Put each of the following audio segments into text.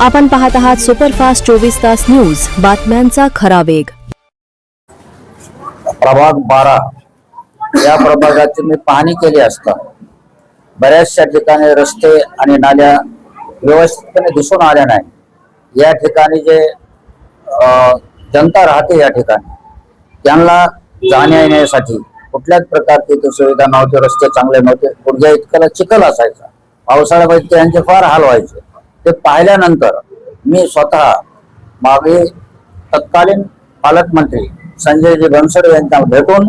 आपण पाहत आहात सुपरफास्ट चोवीस तास न्यूज. बातम्यांचा खरा वेग. प्रभाग बारा. या प्रभागाची मी पाहणी केली असता बऱ्याचशा ठिकाणी रस्ते आणि नाल्या व्यवस्थितपणे दिसून आल्या नाही. या ठिकाणी जे जनता राहते या ठिकाणी त्यांना जाण्या येण्यासाठी कुठल्याच प्रकारची इथे सुविधा नव्हती रस्ते चांगले नव्हते गुडघ्या इतक्याला चिखल असायचा. पावसाळ्यामध्ये त्यांचे फार हाल व्हायचे. ते पाहिल्यानंतर मी स्वतः मागे तत्कालीन पालकमंत्री संजयजी बनसोडे यांना भेटून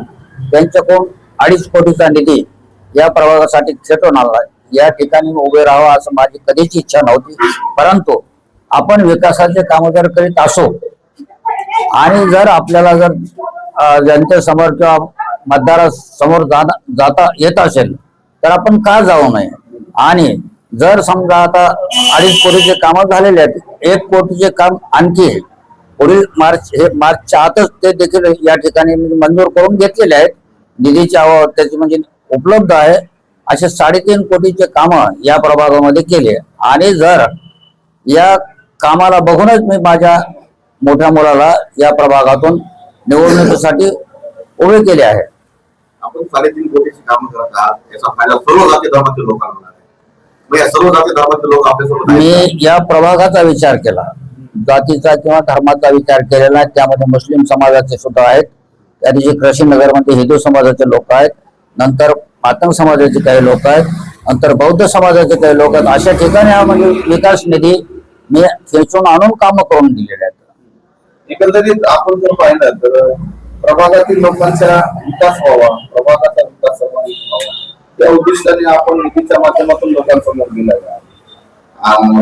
त्यांच्याकडून अडीच कोटीचा निधी या प्रभागासाठी खेटून आला या ठिकाणी उभे राहावं असं माझी कधीच इच्छा नव्हती. परंतु आपण विकासाचे काम जर करीत असो आणि जर आपल्याला जर जनतेसमोर किंवा मतदारासमोर जाता येत असेल तर आपण का जाऊ नये? आणि जर समजा आता अडीच कोटीचे कामं झालेले आहेत एक कोटीचे काम आणखी आहे. पुढील मार्च हे मार्चच्या आतच ते देखील या ठिकाणी म्हणजे मंजूर करून घेतलेले आहेत. निधीची अभाव त्याची म्हणजे उपलब्ध आहे. असे साडेतीन कोटीचे कामं या प्रभागामध्ये केले आणि जर या कामाला बघूनच मी माझ्या मोठ्या मुलाला या प्रभागातून निवडणुकीसाठी उभे केले आहे. आपण साडेतीन कोटीची कामं करत आहात. याचा फायदा सर्व जाती धर्मातील लोकांना मी या प्रभागाचा विचार केला. जातीचा किंवा धर्माचा विचार केलेला त्यामध्ये मुस्लिम समाजाचे सुद्धा आहेत. त्या दिवशी कृषी नगरमध्ये हिंदू समाजाचे लोक आहेत नंतर मातंग समाजाचे काही लोक आहेत नंतर बौद्ध समाजाचे काही लोक आहेत. अशा ठिकाणी हा म्हणजे विकास निधी मी खेचून आणून कामं करून दिलेले आहेत. एकंदरीत आपण जर पाहिलं तर प्रभागातील लोकांचा विकास व्हावा प्रभागाचा विकास सर्वांनी व्हावा. त्या उद्दिष्टाने आपण निधीच्या माध्यमातून लोकांसमोर गेलेला आहे.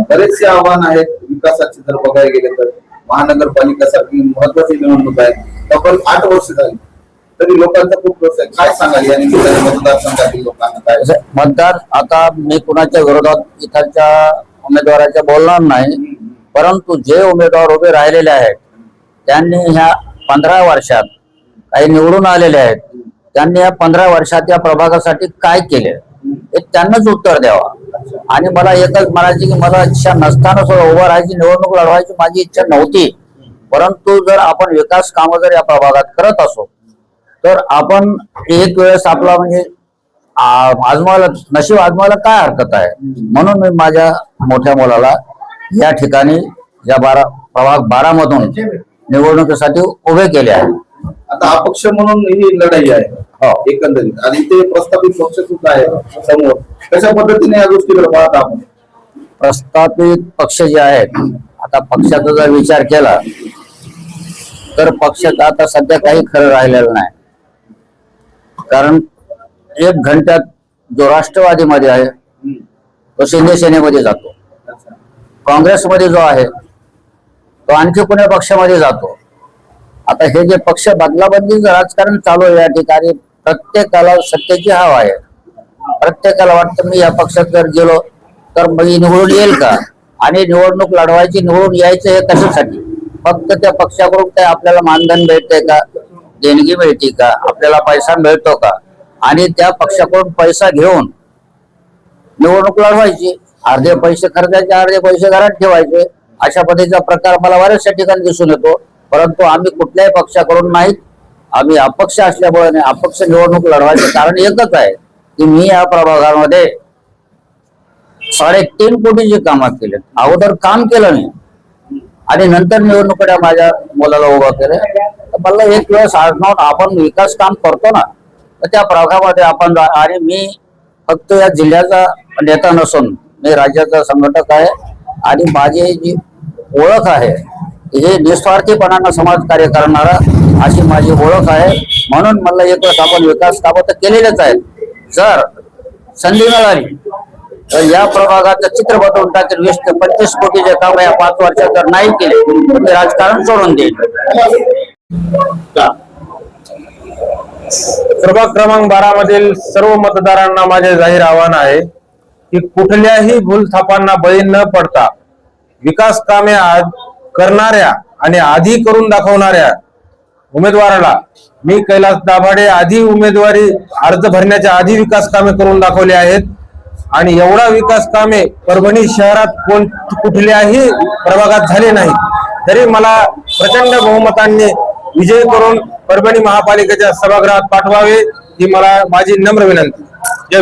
बरेचसे आव्हान आहेत विकासाचे. जर बघायला गेले तर महानगरपालिका सारखी महत्वाची निवडणूक आहे. तब्बल आठ वर्ष झाली. तरी लोकांचा खूप रोष आहे. काय सांगाल? या निमित्ताने मतदारसंघातील लोकांना काय? मतदार आता मी कुणाच्या विरोधात इथलच्या उमेदवाराच्या बोलणार नाही. परंतु जे उमेदवार उभे राहिलेले आहेत त्यांनी ह्या पंधरा वर्षात काही निवडून आलेले आहेत. त्यांनी या पंधरा वर्षात या प्रभागासाठी काय केले? हे त्यांनाच उत्तर द्यावा. आणि मला एकच म्हणायची की मला इच्छा नसताना सुद्धा उभं राहायची निवडणूक लढवायची माझी इच्छा नव्हती. परंतु जर आपण विकास कामं जर या प्रभागात करत असो तर आपण एक वेळेस आपला म्हणजे आजमावायला नशीब आजमावायला काय हरकत आहे? म्हणून मी माझ्या मोठ्या मुलाला या ठिकाणी या बारा प्रभाग बारा मधून निवडणुकीसाठी उभे केले आहे. आता अपक्ष म्हणून ही लढाई आहे. एकंदरीत. आणि ते प्रस्थापित पक्ष सुद्धा आहे? समोर. कशा पद्धतीने या गोष्टीकडे पाहत आपण? प्रस्थापित पक्ष जे आहेत आता पक्षाचा जर विचार केला तर पक्षात आता सध्या काही खरं राहिलेलं नाही. कारण एक घंट्यात जो राष्ट्रवादीमध्ये आहे तो शिंदे सेनेमध्ये जातो. काँग्रेसमध्ये जो आहे तो आणखी कोण्या पक्षामध्ये जातो. आता हे जे पक्ष बदलाबदलीचं राजकारण चालू आहे या ठिकाणी प्रत्येकाला सत्तेची हवा आहे. प्रत्येकाला वाटतं मी या पक्षात जर गेलो तर मग निवडून येईल का? आणि निवडणूक लढवायची निवडून यायचं हे कशासाठी? फक्त त्या पक्षाकडून काय आपल्याला मानधन भेटते का? देणगी मिळते का? आपल्याला पैसा मिळतो का? आणि त्या पक्षाकडून पैसा घेऊन निवडणूक लढवायची. अर्धे पैसे खर्चायचे अर्धे पैसे घरात ठेवायचे. अशा पद्धतीचा प्रकार मला बऱ्याचशा ठिकाणी दिसून येतो. परंतु आम्ही कुठल्याही पक्षाकडून नाहीत. आम्ही अपक्ष असल्यामुळे अपक्ष निवडणूक लढवायचं कारण एकच आहे की मी या प्रभागामध्ये साडेतीन कोटीची काम केले अगोदर काम केलं नाही. आणि नंतर निवडणुकीला माझ्या मुलाला उभा केलं. तर मला एक वेळ साधणार आपण विकास काम करतो ना तर त्या प्रभागामध्ये आपण आणि मी फक्त या जिल्ह्याचा नेता नसून मी राज्याचा संघटक आहे. आणि माझी जी ओळख आहे हे निस्वार्थीपणानं समाजकार्य करणारा अशी माझी ओळख आहे. म्हणून मला एक वेळेस आपण विकास कामं तर केलेलेच आहेत. जर संधी मिळाली तर या प्रभागाचं चित्र बदलून टाकेल. वीस ते पंचवीस कोटीचे काम या पाच वर्षात जर नाही केले तर ते राजकारण सोडून देईल. प्रभाग क्रमांक बारा मधील सर्व मतदारांना माझे जाहीर आव्हान आहे की कुठल्याही भूलथापांना बळी न पडता विकास कामे आज करणाऱ्या आणि आधी करून दाखवणाऱ्या उमेदवाराला. मी कैलास दाभाडे आधी उमेदवारी अर्ज भरण्याच्या आधी विकास कामे करून दाखवली आहेत. आणि एवढा विकास कामे परभणी शहरात कोण कुठल्याही प्रभागात झाले नाही तरी मला प्रचंड बहुमतांनी विजय करून परभणी महापालिकेच्या सभागृहात पाठवावे ही मला माझी नम्र विनंती. जय